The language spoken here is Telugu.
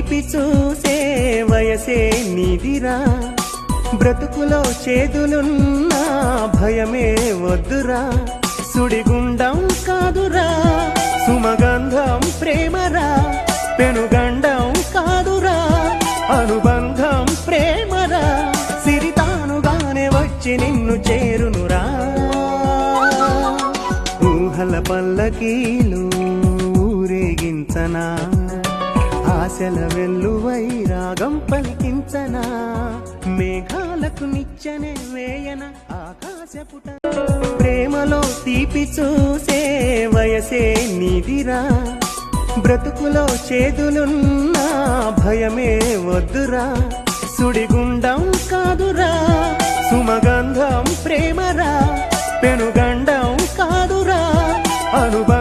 తీపి చూసే వయసే నీదిరా. బ్రతుకులో చేదులున్నా భయమే వద్దురా. సుడిగుండం కాదురా సుమగంధం ప్రేమరా. పెనుగండం కాదురా అనుబంధం ప్రేమరా. సిరితానుగానే వచ్చి నిన్ను చేరునురా. ఊహల పల్లకీలు ఊరేగించనా. ఆశల వెల్లువై రాగం పలికించనా మేఘాలకు నిచ్చనే వేయన ఆకాశపుట. ప్రేమలో తీపి చూసే వయసే నీదిరా బ్రతుకులో చేదులున్నా భయమే వద్దురా. సుడిగుండం కాదురా సుమగంధం ప్రేమరా పెనుగండం కాదురా అనుభవం